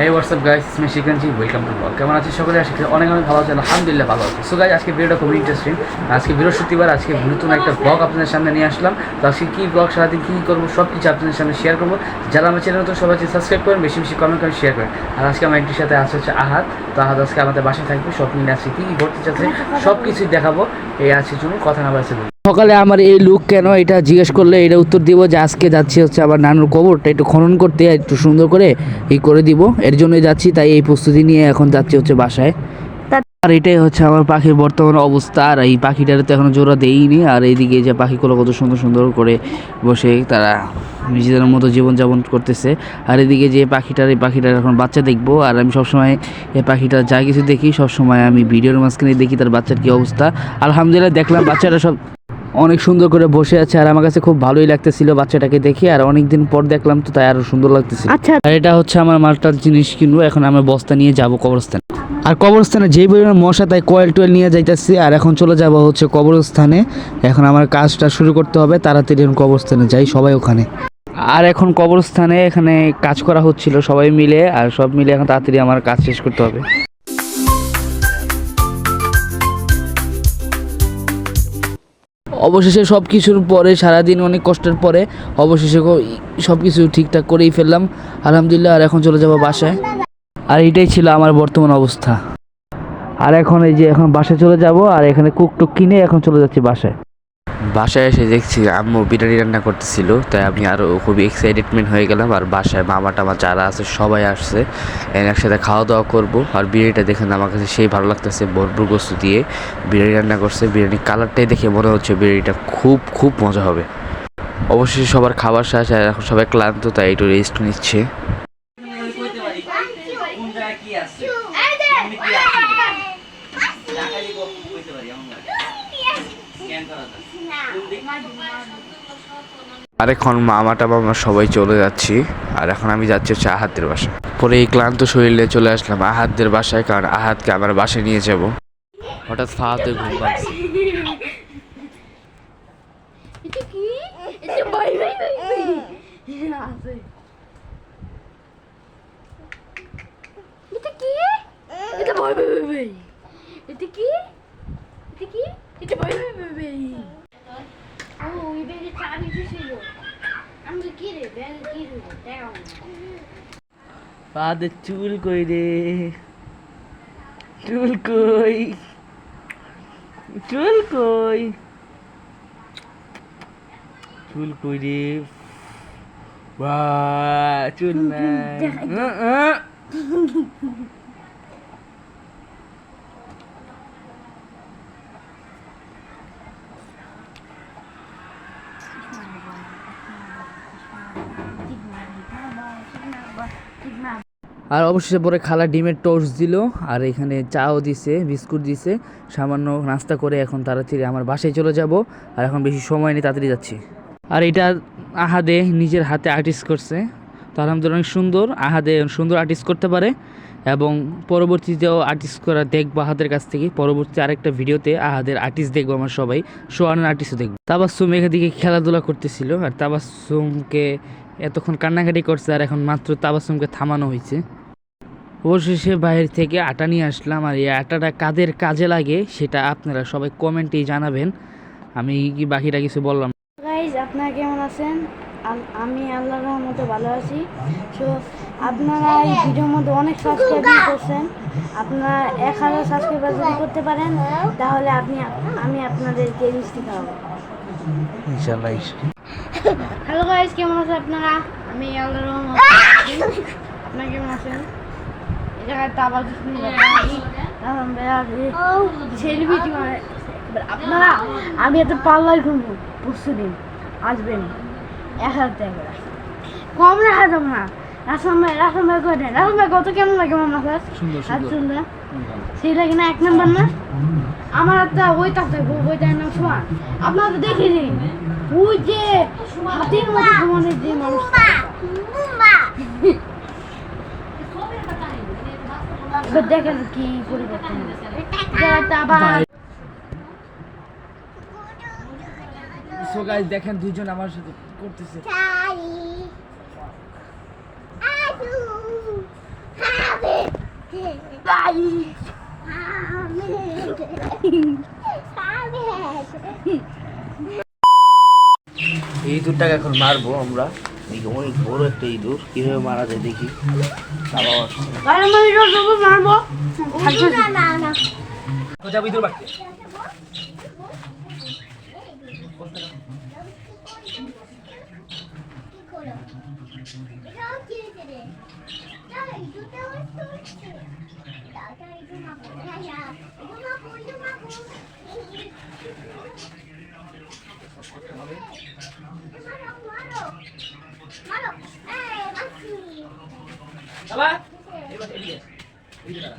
এই WhatsApp guys আমি শিখানজি welcome to blog কেমন আছে সকলে? আজকে অনেক অনেক ভালো আছে আলহামদুলিল্লাহ, ভালো আছে। সো গাইস আজকে ভিডিওটা খুবই ইন্টারেস্টিং আজকে বৃহস্পতিবার, আজকে নতুন একটা ব্লগ আপনাদের সামনে নিয়ে আসলাম। তো আজকে কী ব্লগ সারাদিন কী করব সব কিছু আপনাদের সামনে শেয়ার করব। যারা আমার চ্যানেল তো সবাই সাবস্ক্রাইব করেন, বেশি বেশি কমেন্ট করেন শেয়ার করেন। আর আজকে আমার একটির সাথে আছে হচ্ছে আহাত। তো আহাত আজকে আমাদের বাসায় থাকবে। সব মিলে আজকে কী কী করতে চাচ্ছে সব কিছুই দেখাবো। এই আছে চলুন কথা না বাড়ছে সকালে আমার এই লুক কেন এটা জিজ্ঞেস করলে এটা উত্তর দিব যে আজকে যাচ্ছি হচ্ছে আমার নানুর কবরটা একটু খনন করতে, একটু সুন্দর করে এই করে দিব। এর জন্যই যাচ্ছি, তাই এই প্রস্তুতি নিয়ে এখন যাচ্ছি হচ্ছে বাসায়। আর এটাই হচ্ছে আমার পাখির বর্তমান অবস্থা, আর এই পাখিটার তো এখনও জোড়া দেইনি, আর এইদিকে যে পাখিগুলো কত সুন্দর সুন্দর করে বসে তারা নিজেদের মতো জীবনযাপন করতেছে। আর এদিকে যে পাখিটার, এই পাখিটার এখন বাচ্চা দেখব, আর আমি সবসময় এই পাখিটা যা কিছু দেখি, সবসময় আমি ভিডিওর মাঝখানে দেখি তার বাচ্চার কী অবস্থা। আলহামদুলিল্লাহ, দেখলাম বাচ্চাটা সব অনেক সুন্দর করে বসে আছে আর আমার কাছে খুব ভালোই লাগতেছিল বাচ্চাটাকে দেখে আর অনেক দিন পর দেখলাম তো তাই আরও সুন্দর লাগতেছিল আচ্ছা। আর এটা হচ্ছে আমার মালটার জিনিস কিনবো এখন আমি বস্তা নিয়ে যাব কবরস্থানে। আর কবরস্থানে যেই পরিমাণ মশা তাই কয়েল টয়েল নিয়ে যাইতেছি আর এখন চলে যাব হচ্ছে কবরস্থানে। এখন আমার কাজটা শুরু করতে হবে তাড়াতাড়ি এখন কবরস্থানে যাই সবাই ওখানে। আর এখন কবরস্থানে এখানে কাজ করা হচ্ছিল সবাই মিলে আর সব মিলে এখন তাড়াতাড়ি আমার কাজ শেষ করতে হবে। অবশেষে সব কিছুর পরে, সারাদিন অনেক কষ্টের পরে, অবশেষে সব কিছু ঠিকঠাক করেই ফেললাম। আলহামদুলিল্লাহ, আর এখন চলে যাব বাসায়। আর এটাই ছিল আমার বর্তমান অবস্থা। আর এখন এই যে, এখন বাসায় চলে যাব, আর এখানে কুকটুক কিনে এখন চলে যাচ্ছি বাসায়। বাসায় এসে দেখছি আম্মু বিরিয়ানি রান্না করতেছিল, তাই আমি আরও খুবই এক্সাইটেডমেন্ট হয়ে গেলাম। আর বাসায় মামা টামা যারা আছে, সবাই আসছে। একসাথে খাওয়া দাওয়া করব। আর বিরিয়ানিটা দেখে না আমার কাছে সেই ভালো লাগতেছে, ভরপুর গোস্তু দিয়ে বিরিয়ানি রান্না করছে। বিরিয়ানির কালারটাই দেখে মনে হচ্ছে বিরিয়ানিটা খুব খুব মজা হবে। অবশ্যই সবার খাবার শেষ, আর এখন সবাই ক্লান্ত, তাই একটু রেস্ট নিচ্ছে। আর এখন মামা টামা আমরা সবাই চলে যাচ্ছি, আর এখন আমি যাচ্ছি হচ্ছে আহাতদের বাসায়। পরে এই ক্লান্ত শরীরে চলে আসলাম আহাতদের বাসায়, কারণ আহাতকে আমার বাসায় নিয়ে যাব। হঠাৎ ফাহাতে ঘুম পাচ্ছে। এটা কি? এটা কি? এটা কি? এটা বাই বাই ও ওই ব্যাগে চাবি ছিল আমি কি রে ব্যাগে কি রে? দেখাও পাদের চুল কই রে? চুল কই? চুল কই? চুল কই রে? বা চুল নাই। আর অবশেষে পরে খালা ডিমের টোস্ট দিল, আর এখানে চাও দিছে, বিস্কুট দিছে। সামান্য নাস্তা করে এখন তাড়াতাড়ি আমার বাসায় চলে যাব, আর এখন বেশি সময় নেই, তাড়াতাড়ি যাচ্ছি। আর এটা আহাদে নিজের হাতে আর্টিস্ট করছে। তো আলহামদুলিল্লাহ অনেক সুন্দর, আহাদে সুন্দর আর্টিস্ট করতে পারে। এবং পরবর্তীতেও আর্টিস্ট করা দেখব আহাদের কাছ থেকে। পরবর্তী আরেকটা ভিডিওতে আহাদের আর্টিস্ট দেখব আমার সবাই, সোয়ানের আর্টিস্টও দেখব। তাবাসুম এখান দিকে খেলাধুলা করতেছিল, আর তাবাসুমকে এতক্ষণ কান্নাকাটি করছে আর এখন মাত্র তাবাসুমকে থামানো হয়েছে। অবশেষে বাইরে থেকে আটা নিয়ে আসলাম আর এই আটাটা কাদের কাজে লাগে সেটা আপনারা সবাই কমেন্টেই জানাবেন। আমি কি বাকিটা কিছু বললাম? না। গাইজ আপনারা কেমন আছেন? আমি আল্লাহর রহমতে ভালো আছি। সো আপনারা এই ভিডিওর মধ্যে অনেক সাবস্ক্রাইব করছেন। আপনারা এক হাজার সাবস্ক্রাইবার যদি করতে পারেন তাহলে আপনি আমি আপনাদেরকে মিষ্টি খাওয়াবো ইনশাল্লাহ। হ্যালো গাইজ কেমন আছেন আপনারা? আমি আল্লাহর রহমান। আপনারা কেমন আছেন? এই জায়গায় তাবার সেলিব্রিটি মানে আপনারা আমি একটা পার্লার ঘুরবো পরশু দিন আসবেন। এক হাজার টাকা কম রাখা যাব না। করে কত কেমন লাগে আমার মাথা সুন্দর সুন্দর। সুন্দর। সেই লাগে না এক নম্বর না? আমার একটা ওই থাকতে বইটার নাম সোয়ান আপনারা তো দেখে নিন। ওই যে হাতির মতো সমানের যে মানুষটা দেখেন কি পরিবর্তন হয়েছে। এটা একটা আবার সো গাইস দেখেন দুইজন আমার সাথে করতেছে। ইঁদুরটাকে এখন মারবো আমরা। দেখি অনেক বড় একটা ইঁদুর। কীভাবে মারা যায় দেখি। মারবো। যাব ইঁদুর বাড়তে বাবা এবার এদিকে এদিকে দাঁড়া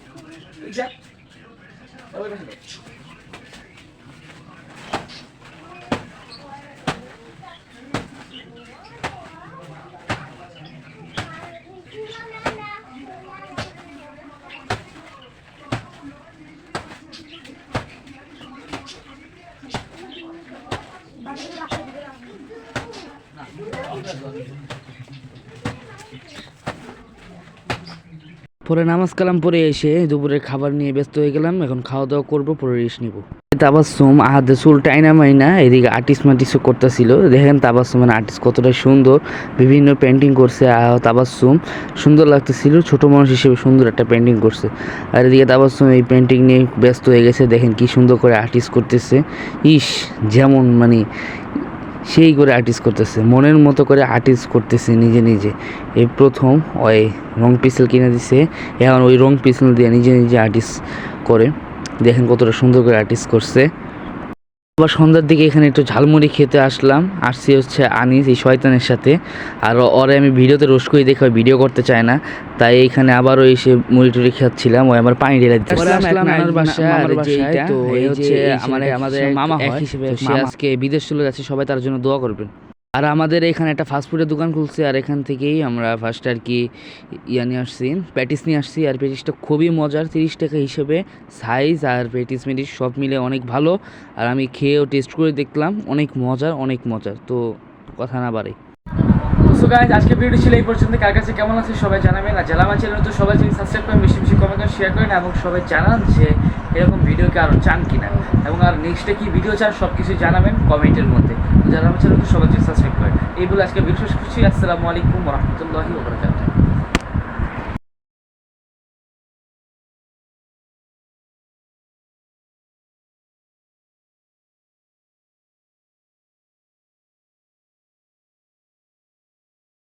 আমি তো মুখ ধুয়ে দাও এবার দিছো? এবার যা, ওইটা পায়ে দাও। দিয়ে দিলে রাখবে। দিয়ে দাও। হুম। দাও। এই! এই যা। ওই পাশে দাও। পরে নামাজ কালাম পরে এসে দুপুরের খাবার নিয়ে ব্যস্ত হয়ে গেলাম। এখন খাওয়া দাওয়া করব, পরে রেস্ট নিব। তাবাসুম আহাদে চুল টাইনা মাইনা, এদিকে আর্টিস্ট মার্টিস্টও করতেছিল। দেখেন তাবাসুমের আর্টিস্ট কতটা সুন্দর, বিভিন্ন পেন্টিং করছে তাবাসুম সুন্দর লাগতেছিল, ছোট মানুষ হিসেবে সুন্দর একটা পেন্টিং করছে। আর এদিকে তাবাসুম এই পেন্টিং নিয়ে ব্যস্ত হয়ে গেছে, দেখেন কি সুন্দর করে আর্টিস্ট করতেছে। ইস, যেমন মানে সেই করে আর্টিস্ট করতেছে। মনের মতো করে আর্টিস্ট করতেছে নিজে নিজে। এই প্রথম ওই রং পেন্সিল কিনে দিছে। এখন ওই রং পেন্সিল দিয়ে নিজে নিজে আর্টিস্ট করে। দেখেন কতটা সুন্দর করে আর্টিস্ট করছে। আবার সন্ধ্যার দিকে এখানে একটু ঝালমুড়ি খেতে আসলাম। আসছি হচ্ছে আনিস এই শয়তানের সাথে। আর ওরে আমি ভিডিওতে রোশ করে দেখে ভিডিও করতে চায় না। তাই এখানে আবারও এসে মুড়ি টুড়ি খাচ্ছিলাম। ওই আমার পানি ঢেলে দিতে বাসায়, তো এই হচ্ছে আমাদের- মামা হয় সে আজকে বিদেশ চলে যাচ্ছে। সবাই তার জন্য দোয়া করবেন। আর আমাদের এখানে একটা ফাস্টফুডের দোকান খুলছে, আর এখান থেকেই আমরা ফার্স্ট আর কি ইয়া নিয়ে আসছি প্যাটিস নিয়ে আসছি। আর প্যাটিসটা খুবই মজার, তিরিশ টাকা হিসেবে। সাইজ আর প্যাটিস মেটিস সব মিলে অনেক ভালো। আর আমি খেয়েও টেস্ট করে দেখলাম, অনেক মজার অনেক মজার। তো কথা না বাড়ে সো গাইজ আজকে ভিডিও ছিল এই পর্যন্ত। কার কাছে কেমন আছে সবাই জানাবেন। আর জেলা মাছের তো সবাই যদি সাবস্ক্রাইব করেন বেশি বেশি কমেন্ট করেন শেয়ার করেন এবং সবাই জানান যে এরকম ভিডিওকে আরও চান কিনা। এবং আর নেক্সটে কি ভিডিও চান সব কিছু জানাবেন কমেন্টের মধ্যে। জেলা মাছের তো সবাই যদি সাবস্ক্রাইব করেন এই বলে আজকে ভিডিও শেষ করছি। আসসালামু আলাইকুম রহমতুল্লাহি ওবরাকাতুহ